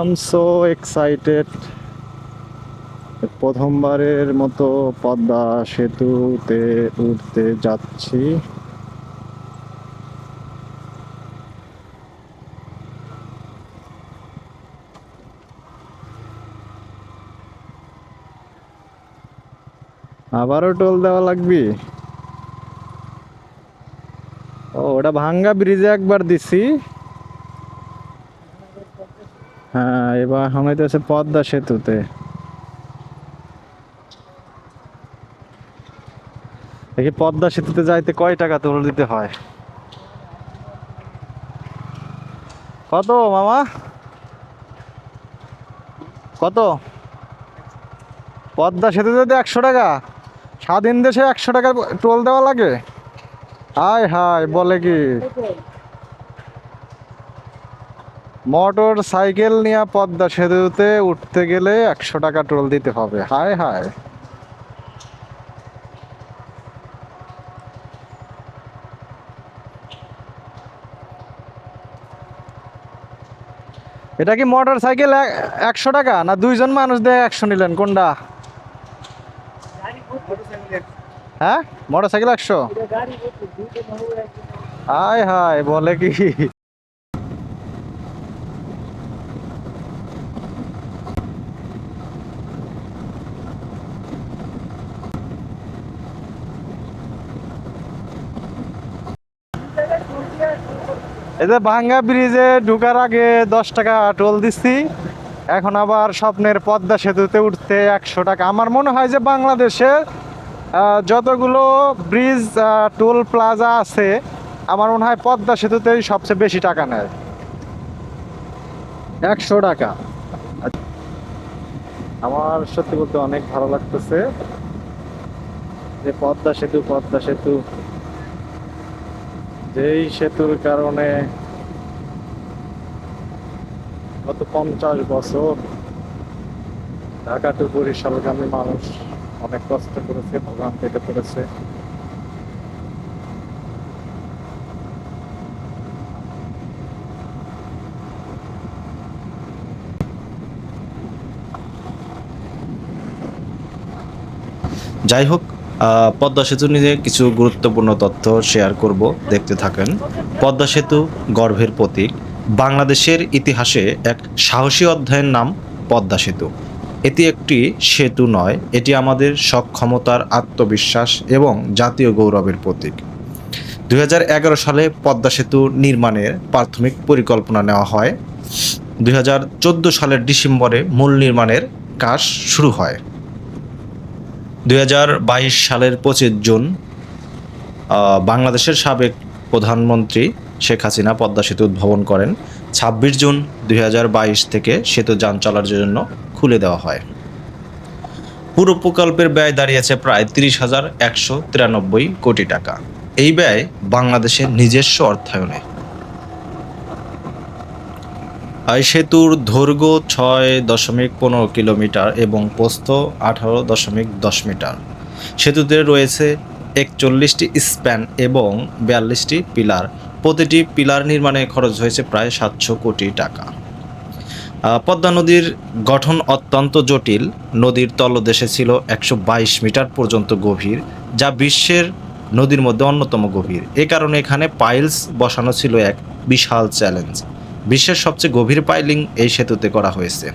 Am so excited প্রথমবারের মতো পদ্মা সেতুতে উঠতে যাচ্ছি। আবারও টোল দেওয়া লাগবে? ও, ওটা ভাঙ্গা ব্রিজে একবার দিছি। এবার হইতেছে পদ্মা সেতুতে। দেখি পদ্মা সেতুতে যাইতে কয় টাকা তোল দিতে হয়? কত মামা? কত? পদ্মা সেতুতে তো একশো টাকা, স্বাধীন দেশে একশো টাকা টোল দেওয়া লাগে? হাই হায়, বলে কি? মোটর সাইকেল নিয়ে পদ্মা সেতুতে উঠতে গেলে একশো টাকা টোল দিতে হবে। হাই হাই এটা কি মোটর সাইকেল একশো টাকা না দুইজন মানুষ দিয়ে একশো নিলেন? কোনটা? হ্যাঁ? মোটর সাইকেল একশো? হাই হায়, বলে কি? এই যে ভাঙ্গা ব্রিজে ঢুকার আগে দশ টাকা টোল দিচ্ছি। এখন আবার স্বপ্নের পদ্মা সেতুতে উঠতে একশো টাকা। আমার মনে হয় যে বাংলাদেশে যতগুলো ব্রিজ টোল প্লাজা আছে, আমার মনে হয় পদ্মা সেতুতেই সবচেয়ে বেশি টাকা নেয়। একশো টাকা। আমার সত্যি বলতে অনেক ভালো লাগতেছে যে পদ্মা সেতু পদ্মা সেতু। যেই সেতুর কারণে গত পঞ্চাশ বছর ঢাকা টু বরিশালগামী মানুষ অনেক কষ্ট করেছে ভোগান পেতে পড়েছে যাই হোক পদ্মা সেতু নিয়ে কিছু গুরুত্বপূর্ণ তথ্য শেয়ার করব, দেখতে থাকেন। পদ্মা সেতু গর্ভের প্রতীক, বাংলাদেশের ইতিহাসে এক সাহসী অধ্যায়ের নাম পদ্মা সেতু। এটি একটি সেতু নয়, এটি আমাদের সক্ষমতার আত্মবিশ্বাস এবং জাতীয় গৌরবের প্রতীক। দুই হাজার এগারো সালে পদ্মা সেতু নির্মাণের প্রাথমিক পরিকল্পনা নেওয়া হয়। দুই হাজার চোদ্দ সালের ডিসেম্বরে মূল নির্মাণের কাজ শুরু হয়। দুই হাজার বাইশ সালের পঁচিশ জুন বাংলাদেশের সাবেক প্রধানমন্ত্রী শেখ হাসিনা পদ্মা সেতু উদ্ভাবন করেন। ছাব্বিশ জুন দুই হাজার বাইশ থেকে সেতু যান চলার জন্য খুলে দেওয়া হয়। পুরো প্রকল্পের ব্যয় দাঁড়িয়েছে প্রায় তিরিশ হাজার একশো কোটি টাকা। এই ব্যয় বাংলাদেশের নিজস্ব অর্থায়নে সেতুর দৈর্ঘ্য ছয় দশমিক পনেরো কিলোমিটার এবং প্রস্থ আঠারো দশমিক দশ মিটার। সেতুতে রয়েছে একচল্লিশটি স্প্যান এবং বিয়াল্লিশটি পিলার। প্রতিটি পিলার নির্মাণে খরচ হয়েছে প্রায় সাতশো কোটি টাকা। পদ্মা নদীর গঠন অত্যন্ত জটিল। নদীর তলদেশে ছিল একশো বাইশ মিটার পর্যন্ত গভীর, যা বিশ্বের নদীর মধ্যে অন্যতম গভীর। এ কারণে এখানে পাইলস বসানো ছিল এক বিশাল চ্যালেঞ্জ। বিশ্বের সবচেয়ে গভীর পাইলিং এই সেতুতে করা হয়েছে।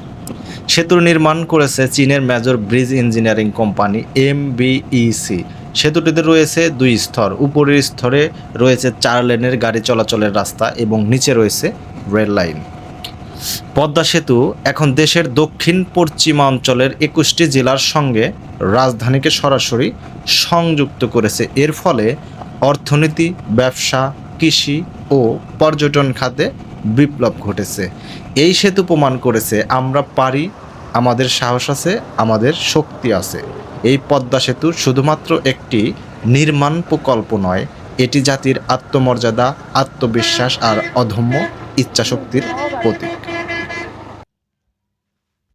সেতুর নির্মাণ করেছে চীনের major bridge engineering company M MBEC সেতুটিতে রয়েছে দুই স্তর। উপরের স্তরে রয়েছে চার লেনের গাড়ি চলাচলের রাস্তা এবং নিচে রয়েছে রেল লাইন। পদ্মা সেতু এখন দেশের দক্ষিণ পশ্চিমাঞ্চলের একুশটি জেলার সঙ্গে রাজধানীকে সরাসরি সংযুক্ত করেছে। এর ফলে অর্থনীতি, ব্যবসা, কৃষি ও পর্যটন খাতে বিপ্লব ঘটেছে। এই সেতু প্রমাণ করেছে, আমরা পারি, আমাদের সাহস আছে, আমাদের শক্তি আছে। এই পদ্মা সেতু শুধুমাত্র একটি নির্মাণ প্রকল্প নয়, এটি জাতির আত্মমর্যাদা, আত্মবিশ্বাস আর অধম্য ইচ্ছাশক্তির প্রতীক।